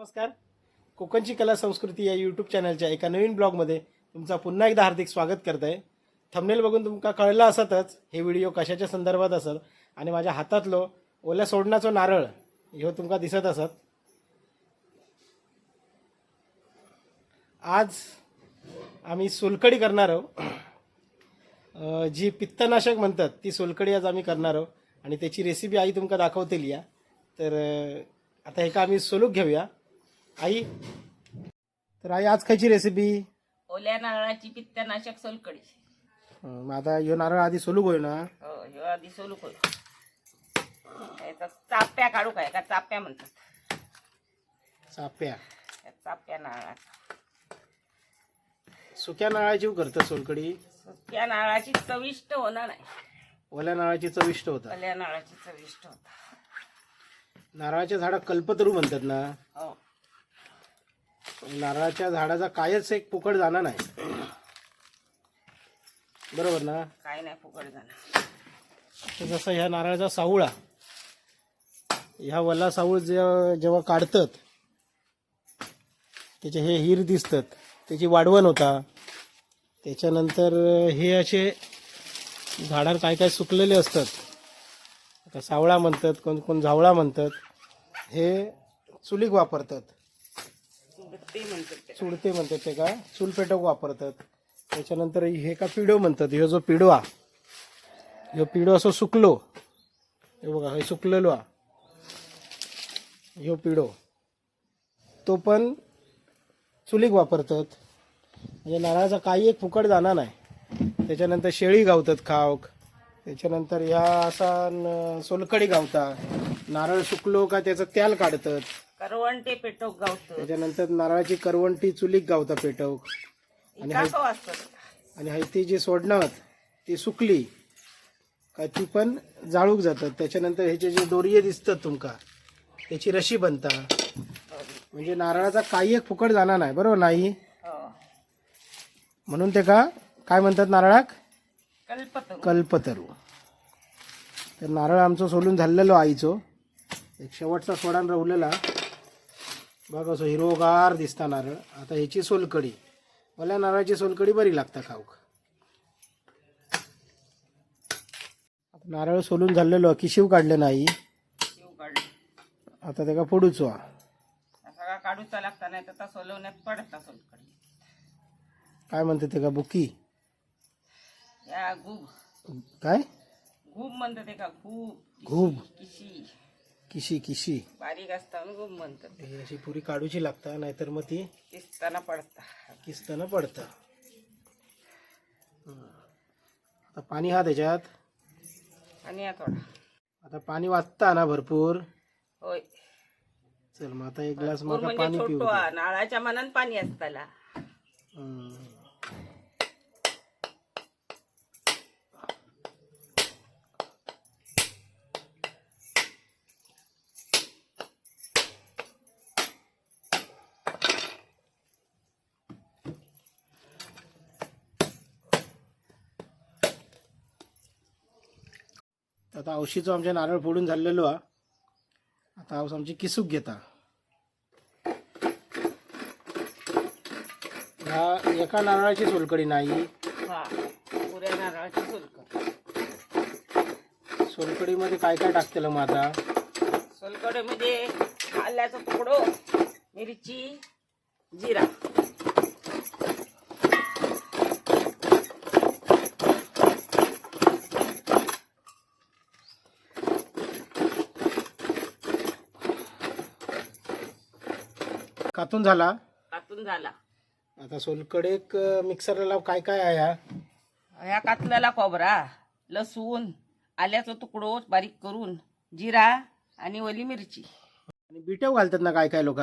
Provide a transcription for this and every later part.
नमस्कार. कोकणची कला संस्कृती या यूट्यूब चॅनलच्या एका नवीन ब्लॉगमध्ये तुमचा पुन्हा एकदा हार्दिक स्वागत करत आहे थंबनेल बघून तुमका कळलं असतच हे व्हिडिओ कशाच्या संदर्भात असत आणि माझ्या हातातलो ओल्या सोडण्याचो नारळ ह्यो तुमका दिसत असत. आज आम्ही सोलकडी करणार आहोत. जी पित्तनाशक म्हणतात ती सोलकडी आज आम्ही करणार आहोत आणि त्याची रेसिपी आई तुमका दाखवतेली या. तर आता एका आम्ही सोलूक घेऊया? आई तर आई आज खायची रेसिपी ओल्या नारळाची पित्तनाशक सोलकडी मग आता ह्यो नारळ आधी सोलूक होय ना? हो ह्यो आधी सोलूक होय. याचा चाप्या काढू काय का चाप्या म्हणतात. चाप्या. या चाप्या नारळाचा. सुक्या नारळाची करतं सोलकडी त्या नारळाची चविष्ट होणार नाही. ओल्या नारळाची चविष्ट होता. ओल्या नारळाची चविष्ट होता. नारळाच्या झाडा कल्पतरू म्हणतात ना? हो. नारळाच्या झाडाचा कायच एक पुकड जाणार नाही. बरोबर ना? काय नाही फुकट जाणार. तर जसं ह्या नारळाचा सावळा ह्या वल्ला सावळ जे जेव्हा काढतात त्याचे हे हिर दिसतात त्याची वाढवण होता. त्याच्यानंतर हे असे झाडावर काय काय सुकलेले असतात आता सावळा म्हणतात कोण कोण झावळा म्हणतात हे चुलीक वापरतात. ते म्हणतात ते. चुडते म्हणतात ते का? चूल वापरतात. त्याच्यानंतर हे का पिडो म्हणतात. ह्यो जो पिडवा ह्यो पिडो असो सुकलो. हे बघा हे सुकलेलो ह्यो पिडो तो पण चुलीक वापरतात. म्हणजे नारळाचा काही एक फुकट जाणार नाही. त्याच्यानंतर शेळी गावतात खावक. त्याच्यानंतर ह्या असा सोलकडी गावता. नारळ सुकलो का त्याचं त्याल काढतात. करवंटे पेटोक गावतं. त्याच्यानंतर नारळाची करवंटी चुलीक गावता पेटवक. आणि हाय- असतं आणि हायती जी सोडणार ती सुकली का ती पण जाळूक जातात त्याच्यानंतर ह्याचे जे दोरिये दिसतात तुमका त्याची रशी बनता. म्हणजे नारळाचा काही एक फुकट जाणार नाही बरोबर नाही? हो. म्हणून ते का काय म्हणतात नारळाक? कल्पत कल्पतरू. तर नारळ आमचं सोलून झालेलो आईचो. एक शेवटचा सोडान राहिलेला. बघ असं हिरोगार दिसता नारळ. आता ह्याची सोलकडी मला नारळाची सोलकडी बरी लागता खाऊक. आता नारळ सोलून झालेलो काढले नाही. शिव काढली. आता त्याका फोडूचो. सगळा काढूचा लागता नाही तर सोलवण्यात पडता सोलकडी काय म्हणते ते का बुकी या गुब. काय? गुब म्हणतात ते का घूब किशी. किशी किशी? बारीक असताना गुब म्हणतात. ही अशी पुरी काढूची लागता नाहीतर मग ती किसताना पडता. किसताना पडतं. हं. आता पाणी हा त्याच्यात. आणि या थोडा. आता पाणी वाचता ना भरपूर. होय. चल मग आता एक ग्लास मग म्हणजे पाणी पिऊ छोटो हा, नारळाच्या मनान पाणी असताला. हं. आता औशीचो आमचे नारळ फोडून झालेलो हा. आता हाऊस आमची किसूक घेता. ह्या एका नारळाची सोलकडी नाही. हा पुऱ्या नारळाची सोलकढी. सोलकडीमध्ये काय काय टाकतेलं मग आता? सोलकढी म्हणजे आल्याचा तुकडो मिरची जिरा. कातून झाला? कातून झाला. आता सोलकडेक मिक्सरला काय काय आहे हा ह्या कातलेला खोबरा लसूण आल्याचा तुकडो बारीक करून जिरा आणि ओली मिरची. आणि बिटव घालतात ना काय काय लोक?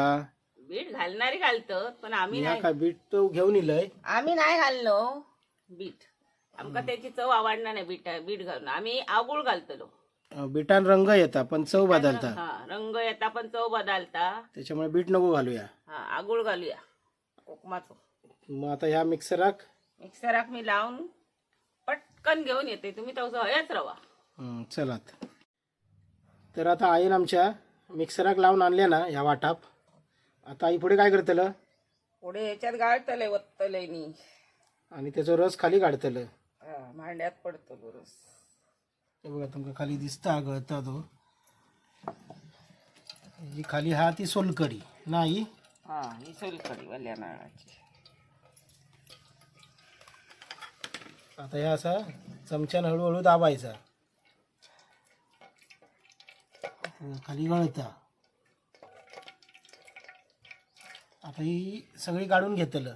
बीट घालणारी घालतं पण आम्ही नाही. काय बीट तो घेऊन इलय? आम्ही नाही घाललो बीट. आमका त्याची चव आवडणार नाही बीट बीट घालून. आम्ही आगुळ घालतलो. बिटान रंग येता पण चव बदलता. हा रंग येता पण चव बदलता. त्याच्यामुळे बीट नको घालूया. हा आगुळ घालूया कोकमाचो. मग आता ह्या मिक्सराक मिक्सराक मी लावून पटकन घेऊन येते. तुम्ही तसं हयच रवा. हं, चलात तर आता आईन आमच्या मिक्सराक लावून आणल्या ना ह्या वाटाप. आता आई पुढे काय करतलं? पुढे याच्यात गाळतलंय वत्तलंय आणि त्याचा रस खाली काढतलं. हा, भांड्यात पडतो बरोस हे बघा तुमका खाली दिसता गळता तो. जी खाली हा ती सोलकडी नाही? हा ही सोलकडी वाल्या नारळाची. आता ह्या असा चमच्यानं हळूहळू दाबायचा. खाली गळता. आता ही सगळी काढून घेतलं.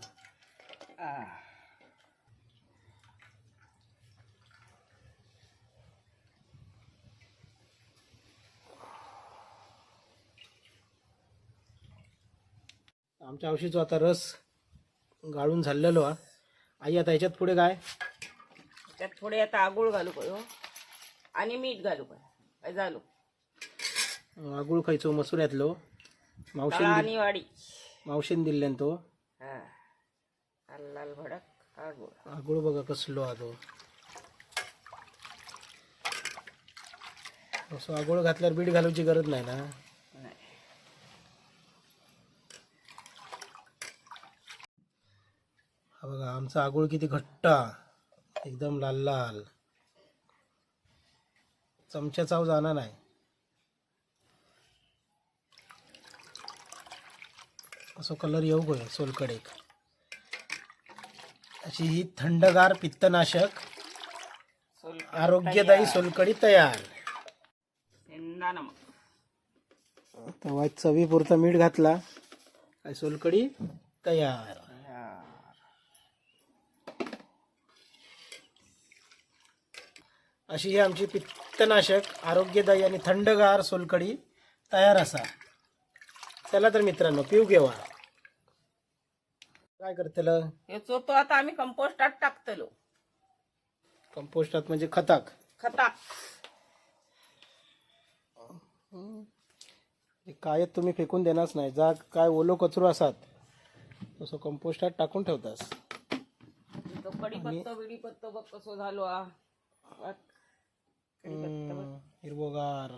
आमच्या औषधीचा आता रस गाळून झालेलो हा. आई आता ह्याच्यात पुढे काय? त्यात थोडे आता आगोळ घालू पयो आणि मीठ घालू पय काय झालो? आगुळ खायचो मसुऱ्यातलो. मावशीन दि- आणि वाडी. मावशीन दिल्यान तो. हा. लाल लाल भडक आगोळ. आगुळ बघा कसलो हा तो. असं आगोळ घातल्यावर बीट घालूची गरज नाही ना नाही हा बघा आमचा आगोळ किती घट्टा. एकदम लाल लाल. चमचा चाव जाणार नाही. असं कलर येऊ गो सोलकडेक अशी ही थंडगार पित्तनाशक. आरोग्यदायी सोलकडी तयार. शेंगदा नमक तेव्हा मीठ घातला. सोलकडी तयार हा. अशी ही आमची पित्तनाशक आरोग्यदायी आणि थंडगार सोलकडी तयार असा. चला तर मित्रांनो पिऊ घेवा काय करतलं? हे चोतो आता आम्ही कंपोस्टात टाकतलो. कंपोस्टात म्हणजे खताक. खता हे काय तुम्ही फेकून देणारच नाही. जा काय ओलो कचरो असतात तसं कंपोस्टात टाकून ठेवतास. तो कडीपत्तो बिडीपत्तो बघ कसो झालो. हा. कडीपत्तो हिरवोगार.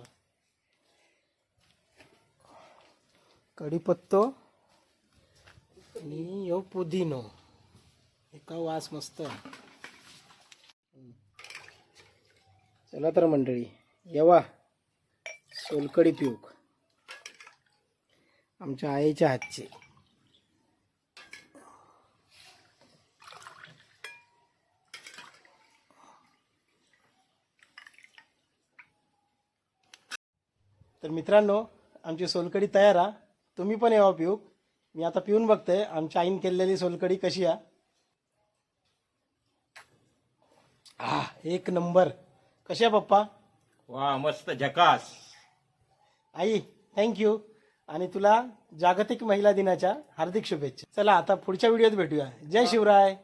कढीपत्तो आणि यो पुदिनो. एका वास मस्त. चला तर मंडळी येवा. सोलकडी पिऊक. आमच्या आईच्या हातची. तर मित्रांनो आमची सोलकडी तयार आहे तुम्ही पण यावं पिऊ मी आता पिऊन बघतोय आमच्या आईन केलेली सोलकडी कशी आहे आ एक नंबर. कशी आहे पप्पा? वा मस्त झकास. आई थँक्यू आणि तुला जागतिक महिला दिनाच्या हार्दिक शुभेच्छा. चला आता पुढच्या व्हिडिओत भेटूया. जय शिवराय.